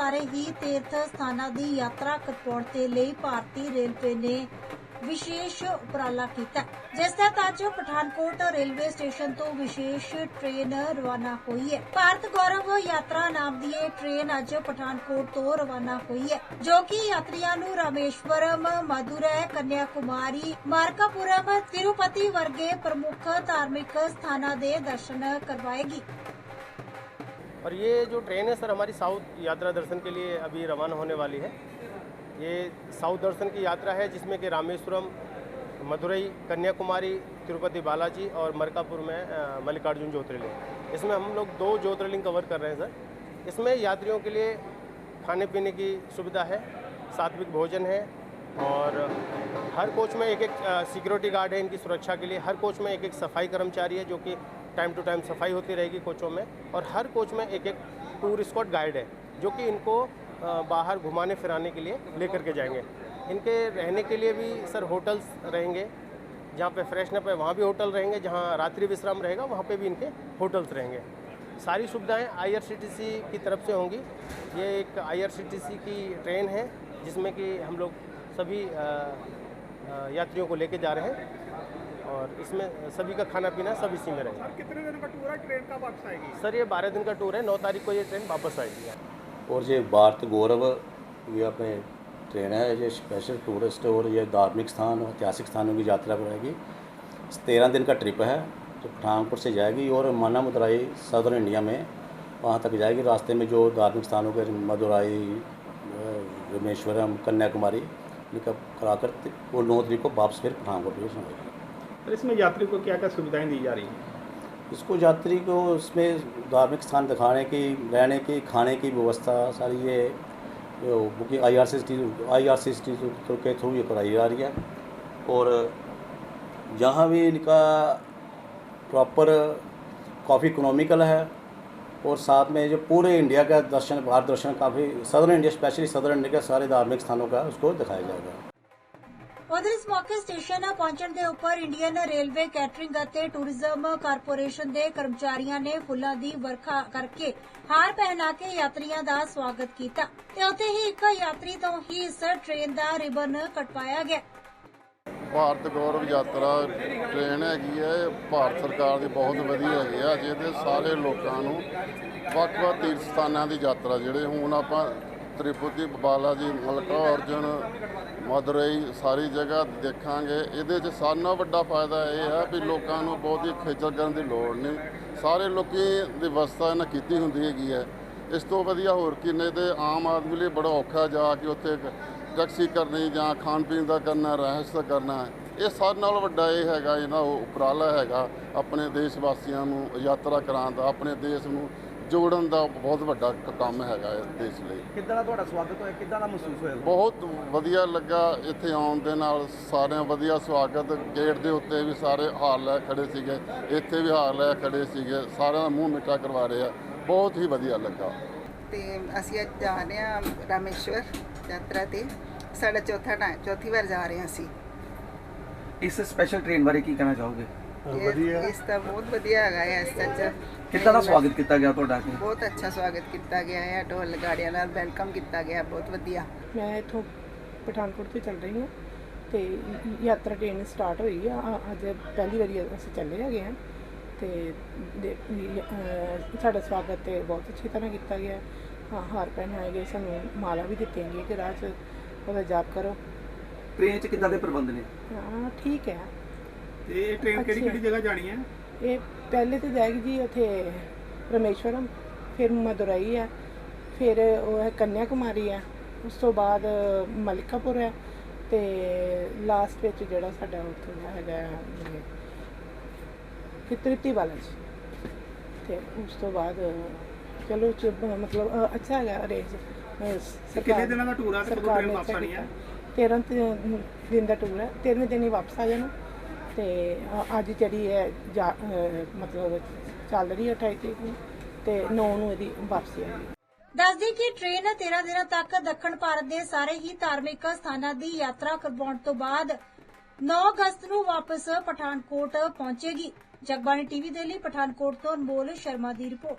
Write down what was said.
ਸਾਰੇ ਹੀ ਤੀਰਥ ਸਥਾਨਾਂ ਦੀ ਯਾਤਰਾ ਕਰਵਾਉਣ ਦੇ ਲਈ ਭਾਰਤੀ ਰੇਲਵੇ ਨੇ ਵਿਸ਼ੇਸ਼ ਉਪਰਾਲਾ ਕੀਤਾ। ਜਿਸ ਤਹਿਤ ਅੱਜ ਪਠਾਨਕੋਟ ਰੇਲਵੇ ਸਟੇਸ਼ਨ ਤੋਂ ਵਿਸ਼ੇਸ਼ ਟ੍ਰੇਨ ਰਵਾਨਾ ਹੋਈ ਹੈ। ਭਾਰਤ ਗੌਰਵ ਯਾਤਰਾ ਨਾਮ ਦੀ ਇਹ ਟ੍ਰੇਨ ਅੱਜ ਪਠਾਨਕੋਟ ਤੋਂ ਰਵਾਨਾ ਹੋਈ ਹੈ, ਜੋ ਕਿ ਯਾਤਰੀਆਂ ਨੂੰ ਰਾਮੇਸ਼ਵਰਮ, ਮਦੁਰੈ ਕੰਨਿਆ ਕੁਮਾਰੀ ਮਾਰਕਾਪੁਰਮ, ਤਿਰੂਪਤੀ ਵਰਗੇ ਪ੍ਰਮੁੱਖ ਧਾਰਮਿਕ ਸਥਾਨਾਂ ਦੇ ਦਰਸ਼ਨ ਕਰਵਾਏਗੀ। और ये जो ट्रेन है सर, हमारी साउथ यात्रा दर्शन के लिए अभी रवाना होने वाली है। ये साउथ दर्शन की यात्रा है, जिसमें कि रामेश्वरम, मदुरई, कन्याकुमारी, तिरुपति बालाजी और मरकापुर में मल्लिकार्जुन ज्योतिर्लिंग। इसमें हम लोग दो ज्योतिर्लिंग कवर कर रहे हैं सर। इसमें यात्रियों के लिए खाने पीने की सुविधा है, सात्विक भोजन है और हर कोच में एक एक सिक्योरिटी गार्ड है इनकी सुरक्षा के लिए। हर कोच में एक एक सफ़ाई कर्मचारी है, जो कि टाइम टू टाइम सफ़ाई होती रहेगी कोचों में और हर कोच में एक एक टूर स्कॉट गाइड है, जो कि इनको बाहर घुमाने फिराने के लिए लेकर के जाएँगे। इनके रहने के लिए भी सर होटल्स रहेंगे, जहाँ पे फ्रेशनअप है, वहाँ भी होटल रहेंगे, जहाँ रात्रि विश्राम रहेगा, वहाँ पे भी इनके होटल्स रहेंगे। सारी सुविधाएँ आईआरसीटीसी की तरफ़ से होंगी। ये एक आईआरसीटीसी की ट्रेन है, जिसमें कि हम लोग सभी यात्रियों को लेके जा रहे हैं। और इसमें सभी का खाना पीना सब इसी में रहेगा। कितने दिन का टूर है? ट्रेन का वापस आएगी? सर ये बारह दिन का टूर है नौ तारीख को ये ट्रेन वापस आएगी। और ये भारत गौरव ये अपने ट्रेन है ये स्पेशल टूरिस्ट और ये धार्मिक स्थान ऐतिहासिक स्थानों की यात्रा करेगी। तेरह दिन का ट्रिप है जो पठानकोट से जाएगी और माना मदुराई सदर्न इंडिया में वहाँ तक जाएगी। रास्ते में जो धार्मिक स्थानों के मदुराई रामेश्वरम कन्याकुमारी इनका कराकर वो नौ तारीख को वापस फिर पठानकोट भी सुनाएगी तो इसमें यात्री को क्या क्या सुविधाएँ दी जा रही हैं? इसको यात्री को इसमें धार्मिक स्थान दिखाने की, रहने की, खाने की व्यवस्था, सारी ये booking I R C I R C के थ्रू ये कराई जा रही है। और जहाँ भी इनका प्रॉपर काफ़ी इकोनॉमिकल है और साथ में जो पूरे इंडिया का दर्शन, भारत दर्शन काफ़ी southern India specially southern India के सारे धार्मिक स्थानों का उसको दिखाया जाएगा। ਉਧਰ ਇਸ ਮੌਕੇ ਸਟੇਸ਼ਨ ਪਹੁੰਚਣ ਦੇ ਉੱਪਰ ਇੰਡੀਅਨ ਰੇਲਵੇ ਕੈਟਰਿੰਗ ਅਤੇ ਟੂਰਿਜ਼ਮ ਕਾਰਪੋਰੇਸ਼ਨ ਦੇ ਕਰਮਚਾਰੀਆਂ ਨੇ ਫੁੱਲਾਂ ਦੀ ਵਰਖਾ ਕਰਕੇ ਹਾਰ ਪਹਿਨਾ ਕੇ ਯਾਤਰੀਆਂ ਦਾ ਸਵਾਗਤ ਕੀਤਾ ਤੇ ਉੱਥੇ ਹੀ ਇੱਕ ਯਾਤਰੀ ਤੋਂ ਹੀ ਇਸ ਟ੍ਰੇਨ ਦਾ ਰਿਬਨ ਕਟਵਾਇਆ ਗਿਆ। ਭਾਰਤ ਗੌਰਵ ਯਾਤਰਾ ਟ੍ਰੇਨ ਹੈਗੀ ਹੈ, ਭਾਰਤ ਸਰਕਾਰ ਦੀ ਬਹੁਤ ਵਧੀਆ ਹੈਗੀ ਆ, ਜਿਹਦੇ ਸਾਰੇ ਲੋਕਾਂ ਨੂੰ ਵੱਖ-ਵੱਖ ਤੀਰਥ ਸਥਾਨਾਂ ਦੀ ਯਾਤਰਾ, ਜਿਹੜੇ ਹੁਣ ਆਪਾਂ ਤ੍ਰਿਪੁਤੀ, ਬਾਲਾ ਜੀ, ਮਲਕਾ ਅਰਜੁਨ, ਮਦੁਰਈ ਸਾਰੀ ਜਗ੍ਹਾ ਦੇਖਾਂਗੇ। ਇਹਦੇ 'ਚ ਸਾਰਿਆਂ ਨਾਲੋਂ ਵੱਡਾ ਫਾਇਦਾ ਇਹ ਹੈ ਵੀ ਲੋਕਾਂ ਨੂੰ ਬਹੁਤੀ ਖੇਚਲ ਕਰਨ ਦੀ ਲੋੜ ਨਹੀਂ। ਸਾਰੇ ਲੋਕੀ ਦੀ ਵਿਵਸਥਾ ਇਹਨਾਂ ਕੀਤੀ ਹੁੰਦੀ ਹੈਗੀ ਹੈ। ਇਸ ਤੋਂ ਵਧੀਆ ਹੋਰ ਕਿੰਨੇ ਨੇ ਤੇ ਆਮ ਆਦਮੀ ਲਈ ਬੜਾ ਔਖਾ ਜਾ ਕੇ ਉੱਥੇ ਟੈਕਸੀ ਕਰਨੀ ਜਾਂ ਖਾਣ ਪੀਣ ਦਾ ਕਰਨਾ, ਰਹਿਸ਼ ਦਾ ਕਰਨਾ ਇਹ ਸਾਰਿਆਂ ਨਾਲੋਂ ਵੱਡਾ ਇਹ ਹੈਗਾ, ਇਹਨਾਂ ਉਪਰਾਲਾ ਹੈਗਾ, ਆਪਣੇ ਦੇਸ਼ ਵਾਸੀਆਂ ਨੂੰ ਯਾਤਰਾ ਕਰਾਉਣ ਦਾ, ਆਪਣੇ ਦੇਸ਼ ਨੂੰ ਜੋੜਨ ਦਾ ਬਹੁਤ ਵੱਡਾ ਕ- ਕੰਮ ਹੈਗਾ ਇਸ ਦੇਸ਼ ਲਈ। ਕਿੱਦਾਂ ਦਾ ਤੁਹਾਡਾ ਸਵਾਗਤ ਹੋਇਆ? ਕਿੱਦਾਂ ਦਾ ਮਹਿਸੂਸ ਹੋਇਆ? ਬਹੁਤ ਵਧੀਆ ਲੱਗਾ ਇੱਥੇ ਆਉਣ ਦੇ ਨਾਲ। ਸਾਰਿਆਂ ਵਧੀਆ ਸਵਾਗਤ। ਗੇਟ ਦੇ ਉੱਤੇ ਵੀ ਸਾਰੇ ਹਾਰ ਲੈ ਖੜੇ ਸੀਗੇ। ਇੱਥੇ ਵੀ ਹਾਰ ਲੈ ਖੜੇ ਸੀਗੇ। ਸਾਰਿਆਂ ਦਾ ਮੂੰਹ ਮਿੱਠਾ ਕਰਵਾ ਰਹੇ ਆ। ਬਹੁਤ ਹੀ ਵਧੀਆ ਲੱਗਾ। ਤੇ ਅਸੀਂ ਅੱਜ ਜਾ ਰਹੇ ਹਾਂ ਰਾਮੇਸ਼ਵਰ ਯਾਤਰਾ ਤੇ। ਸਾਡਾ ਚੌਥਾ ਟਾਈਮ ਚੌਥੀ ਵਾਰ ਜਾ ਰਹੇ ਹਾਂ ਅਸੀਂ। ਇਸ ਸਪੈਸ਼ਲ ਟ੍ਰੇਨ ਬਾਰੇ ਕੀ ਕਹਿਣਾ ਚਾਹੋਗੇ? ਇਹ- ਇਸ ਦਾ ਬਹੁਤ ਵਧੀਆ ਹੈਗਾ ਹੈ ਇਸ ਸੱਚ। ਕਿੱਦਾਂ ਦਾ ਸਵਾਗਤ ਕੀਤਾ ਗਿਆ ਤੁਹਾਡਾ? ਬਹੁਤ ਅੱਛਾ ਸਵਾਗਤ ਕੀਤਾ ਗਿਆ ਹੈ ਢੋਲ ਗਾੜੀਆਂ ਨਾਲ ਵੈਲਕਮ ਕੀਤਾ ਗਿਆ ਬਹੁਤ ਵਧੀਆ। ਮੈਂ ਇੱਥੋਂ ਪਠਾਨਕੋਟ ਤੋਂ ਚੱਲ ਰਹੀ ਹਾਂ ਤੇ ਯਾਤਰਾ ਟ੍ਰੇਨ ਸਟਾਰਟ ਹੋਈ ਆ ਅ- ਅੱਜ ਪਹਿਲੀ ਵਾਰੀ ਅਸੀਂ ਚੱਲੇ ਹੈਗੇ ਹਾਂ ਤੇ ਸਾਡਾ ਸਵਾਗਤ ਤੇ ਬਹੁਤ ਅੱਛੀ ਤਰ੍ਹਾਂ ਕੀਤਾ ਗਿਆ ਹਾਂ। ਹਾਰ ਪਹਿਨਾਏ ਗਏ ਸਾਨੂੰ ਮਾਲਾ ਵੀ ਦਿੱਤੀਆਂ ਗਈਆਂ ਕਿ ਉਹਦਾ ਜਾਪ ਕਰੋ। ਟ੍ਰੇਨ 'ਚ ਕਿੱਦਾਂ ਦੇ ਪ੍ਰਬੰਧ ਨੇ? ਹਾਂ ਠੀਕ ਹੈ। ਤੇ ਇਹ ਟ੍ਰੇਨ ਕਿਹੜੀ ਕਿਹੜੀ ਜਗ੍ਹਾ ਜਾਣੀ ਹੈ? ਇਹ ਪਹਿਲੇ ਤੇ ਜਾਏਗੀ ਜੀ ਉੱਥੇ ਰਮੇਸ਼ਵਰਮ ਫਿਰ ਮਦੁਰਾਈ ਹੈ ਫਿਰ ਉਹ ਹੈ ਕੰਨਿਆ ਕੁਮਾਰੀ ਹੈ ਉਸ ਤੋਂ ਬਾਅਦ ਮਲਿਕਾਪੁਰ ਹੈ ਤੇ ਲਾਸਟ ਵਿੱਚ ਜਿਹੜਾ ਸਾਡਾ ਉੱਥੇ ਦਾ ਹੈਗਾ ਤ੍ਰਿਪਤੀ ਬਾਲਾ ਜੀ। ਤੇ ਉਸ ਤੋਂ ਬਾਅਦ ਚਲੋ ਚ ਮਤਲਬ ਅੱਛਾ ਹੈਗਾ ਅਰੇਂਜ ਕਿੰਨੇ ਦਿਨਾਂ ਦਾ ਟੂਰ ਆ? ਤੇ ਟ੍ਰੇਨ ਵਾਪਸ ਆਣੀ ਹੈ? 13 ਦਿਨ ਦਾ ਟੂਰ ਹੈ। 13ਵੇਂ ਦਿਨ ਹੀ ਵਾਪਸ ਆ ਜਾਣਾ। ਤੇ ਅ- ਅੱਜ ਜਿਹੜੀ ਹੈ ਜਾ- ਅ, ਮਤਲਬ ਚੱਲ ਰਹੀ ਹੈ 28 ਤਰੀਕ ਨੂੰ ਤੇ 9 ਨੂੰ ਇਹਦੀ ਵਾਪਸੀ ਆਏਗੀ ਦੱਸਦੀ ਕਿ ਟ੍ਰੇਨ 13 ਦਿਨਾਂ ਤੱਕ ਦੱਖਣ ਭਾਰਤ ਦੇ ਸਾਰੇ ਹੀ ਧਾਰਮਿਕ ਸਥਾਨਾਂ ਦੀ ਯਾਤਰਾ ਕਰਵਾਉਣ ਤੋਂ ਬਾਅਦ 9 ਅਗਸਤ ਨੂੰ ਵਾਪਸ ਪਠਾਨਕੋਟ ਪਹੁੰਚੇਗੀ। ਜਗਬਾਣੀ ਟੀਵੀ ਦੇ ਲਈ ਪਠਾਨਕੋਟ ਤੋਂ ਅਨਮੋਲ ਸ਼ਰਮਾ ਦੀ ਰਿਪੋਰਟ।